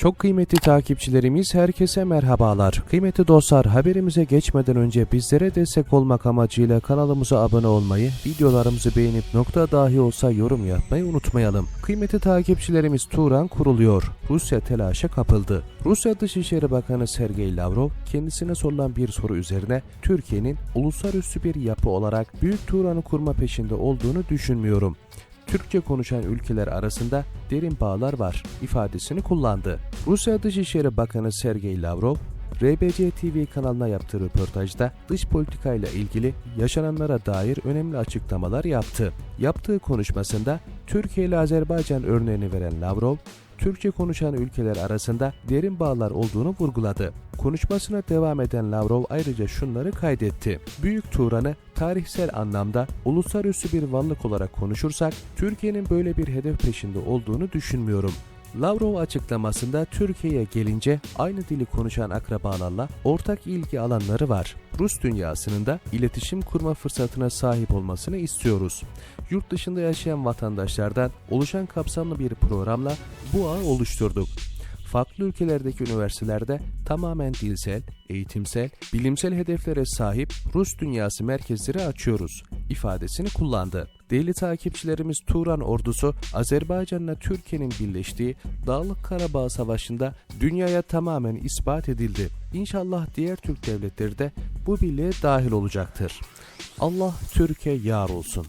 Çok kıymetli takipçilerimiz herkese merhabalar. Kıymetli dostlar haberimize geçmeden önce bizlere destek olmak amacıyla kanalımıza abone olmayı, videolarımızı beğenip nokta dahi olsa yorum yapmayı unutmayalım. Kıymetli takipçilerimiz Turan kuruluyor. Rusya telaşa kapıldı. Rusya Dışişleri Bakanı Sergey Lavrov kendisine sorulan bir soru üzerine Türkiye'nin uluslararası bir yapı olarak Büyük Turan'ı kurma peşinde olduğunu düşünmüyorum. Türkçe konuşan ülkeler arasında derin bağlar var ifadesini kullandı. Rusya Dışişleri Bakanı Sergey Lavrov, RBC TV kanalına yaptığı röportajda dış politikayla ilgili yaşananlara dair önemli açıklamalar yaptı. Yaptığı konuşmasında Türkiye ile Azerbaycan örneğini veren Lavrov, Türkçe konuşan ülkeler arasında derin bağlar olduğunu vurguladı. Konuşmasına devam eden Lavrov ayrıca şunları kaydetti. Büyük Turan'ı tarihsel anlamda uluslararası bir varlık olarak konuşursak Türkiye'nin böyle bir hedef peşinde olduğunu düşünmüyorum. Lavrov açıklamasında Türkiye'ye gelince aynı dili konuşan akrabalarla ortak ilgi alanları var. Rus dünyasının da iletişim kurma fırsatına sahip olmasını istiyoruz. Yurt dışında yaşayan vatandaşlardan oluşan kapsamlı bir programla bu ağı oluşturduk. Farklı ülkelerdeki üniversitelerde tamamen dilsel, eğitimsel, bilimsel hedeflere sahip Rus dünyası merkezleri açıyoruz ifadesini kullandı. Değerli takipçilerimiz Turan ordusu Azerbaycan'la Türkiye'nin birleştiği Dağlık Karabağ Savaşı'nda dünyaya tamamen ispat edildi. İnşallah diğer Türk devletleri de bu birliğe dahil olacaktır. Allah Türkiye yar olsun.